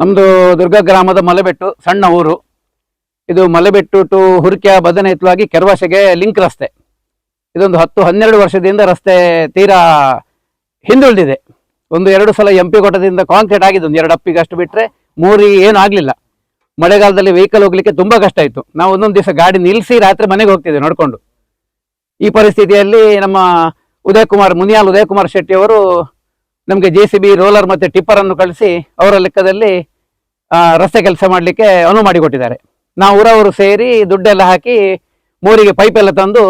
ನಮ್ದು ದುರ್ಗ ಗ್ರಾಮದ ಮಲೆಬೆಟ್ಟು, ಸಣ್ಣ ಊರು. ಇದು ಮಲೆಬೆಟ್ಟು ಟು ಹುರ್ಕ್ಯ ಬದನೆ ಕೆರವಾಸೆಗೆ ಲಿಂಕ್ ರಸ್ತೆ. ಇದೊಂದು ಹತ್ತು ಹನ್ನೆರಡು ವರ್ಷದಿಂದ ರಸ್ತೆ ತೀರಾ ಹಿಂದುಳಿದಿದೆ. ಒಂದು ಎರಡು ಸಲ ಎಂ ಪಿ ಕೊಟ್ಟದಿಂದ ಕಾಂಕ್ರೀಟ್ ಆಗಿದೆ, ಒಂದು ಎರಡು ಅಪ್ಪಿಗೆ ಅಷ್ಟು ಬಿಟ್ರೆ ಮೂರಿ ಏನೂ ಆಗಲಿಲ್ಲ. ಮಳೆಗಾಲದಲ್ಲಿ ವೆಹಿಕಲ್ ಹೋಗ್ಲಿಕ್ಕೆ ತುಂಬ ಕಷ್ಟ ಆಯಿತು. ನಾವು ಒಂದೊಂದು ದಿವಸ ಗಾಡಿ ನಿಲ್ಲಿಸಿ ರಾತ್ರಿ ಮನೆಗೆ ಹೋಗ್ತಿದ್ದೆ ನೋಡಿಕೊಂಡು. ಈ ಪರಿಸ್ಥಿತಿಯಲ್ಲಿ ನಮ್ಮ ಉದಯ್ ಕುಮಾರ್ ಮುನಿಯಾಲ್ ಉದಯ್ ಕುಮಾರ್ ಶೆಟ್ಟಿ ಅವರು ನಮಗೆ ಜೆ ಸಿ ಬಿ ರೋಲರ್ ಮತ್ತೆ ಟಿಪ್ಪರ್ ಅನ್ನು ಕಳಿಸಿ ಅವರ ಲೆಕ್ಕದಲ್ಲಿ ಆ, ರಸ್ತೆ ಕೆಲಸ ಮಾಡಲಿಕ್ಕೆ ಅನುವು ಮಾಡಿಕೊಟ್ಟಿದ್ದಾರೆ. ನಾವು ಊರವರು ಸೇರಿ ದುಡ್ಡೆಲ್ಲ ಹಾಕಿ ಮೂರಿಗೆ ಪೈಪ್ ಎಲ್ಲ ತಂದು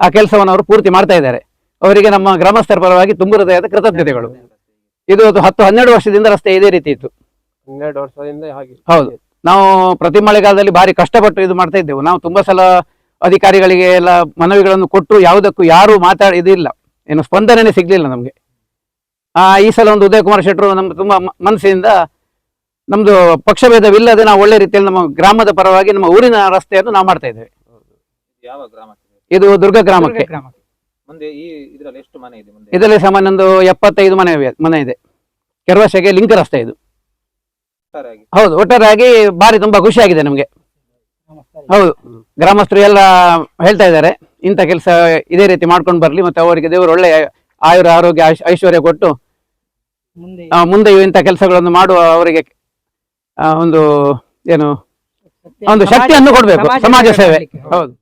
ಆ ಕೆಲಸವನ್ನು ಅವರು ಪೂರ್ತಿ ಮಾಡ್ತಾ ಇದ್ದಾರೆ. ಅವರಿಗೆ ನಮ್ಮ ಗ್ರಾಮಸ್ಥರ ಪರವಾಗಿ ತುಂಬ ಹೃದಯದ ಕೃತಜ್ಞತೆಗಳು. ಇದು ಹತ್ತು ಹನ್ನೆರಡು ವರ್ಷದಿಂದ ರಸ್ತೆ ಇದೇ ರೀತಿ ಇತ್ತು. ಹನ್ನೆರಡು ವರ್ಷದಿಂದ ಹಾಗೆ. ಹೌದು. ನಾವು ಪ್ರತಿ ಮಳೆಗಾಲದಲ್ಲಿ ಭಾರಿ ಕಷ್ಟಪಟ್ಟು ಇದು ಮಾಡ್ತಾ ಇದ್ದೆವು. ನಾವು ತುಂಬಾ ಸಲ ಅಧಿಕಾರಿಗಳಿಗೆ ಎಲ್ಲ ಮನವಿಗಳನ್ನು ಕೊಟ್ಟು ಯಾವುದಕ್ಕೂ ಯಾರು ಮಾತಾಡಿ ಇದಿಲ್ಲ. ಏನು ಸ್ಪಂದನೆ ಸಿಗ್ಲಿಲ್ಲ ನಮಗೆ. ಈ ಸಲ ಒಂದು ಉದಯ ಕುಮಾರ್ ಶೆಟ್ಟರು ನಮ್ಗೆ ತುಂಬಾ ಮನಸ್ಸಿಂದ ಮನಸ್ಸಿನಿಂದ ನಮ್ದು ಪಕ್ಷಭೇದವಿಲ್ಲದೆ ನಾವು ಒಳ್ಳೆ ರೀತಿಯಲ್ಲಿ ನಮ್ಮ ಗ್ರಾಮದ ಪರವಾಗಿ ನಮ್ಮ ಊರಿನ ರಸ್ತೆಯನ್ನು ನಾವು ಮಾಡ್ತಾ ಇದ್ದೇವೆ. ಯಾವ ಗ್ರಾಮಕ್ಕೆ? ಇದು ದುರ್ಗ ಗ್ರಾಮಕ್ಕೆ. ಮುಂದೆ ಈ ಇದ್ರಲ್ಲಿ ಎಷ್ಟು ಮನೆ ಇದೆ ಮುಂದೆ? ಇದರಲ್ಲಿ ಸಾಮಾನ್ಯ ಒಂದು ಎಪ್ಪತ್ತೈದು ಮನೆ ಇವೆ- ಮನೆ ಇದೆ. ಕೆರವಶೆಗೆ ಲಿಂಕ್ ರಸ್ತೆ ಇದು. ಒಟ್ಟಾರೆಯಾಗಿ? ಹೌದು ಒಟ್ಟಾರೆಯಾಗಿ ಬಾರಿ ತುಂಬಾ ಖುಷಿಯಾಗಿದೆ ನಮಗೆ. ಹೌದು ಗ್ರಾಮಸ್ಥರು ಎಲ್ಲ ಹೇಳ್ತಾ ಇದ್ದಾರೆ ಇಂಥ ಕೆಲಸ ಇದೇ ರೀತಿ ಮಾಡ್ಕೊಂಡು ಬರ್ಲಿ ಮತ್ತೆ ಅವರಿಗೆ ದೇವರು ಒಳ್ಳೆ ಆಯುರ ಆರೋಗ್ಯ ಐಶ್- ಐಶ್ವರ್ಯ ಕೊಟ್ಟು ಮುಂದೆ ಇಂಥ ಕೆಲಸಗಳನ್ನು ಮಾಡುವ ಅವರಿಗೆ ಆ, ಒಂದು ಏನು ಒಂದು ಶಕ್ತಿಯನ್ನು ಕೊಡಬೇಕು ಸಮಾಜ ಸೇವೆ. ಹೌದು.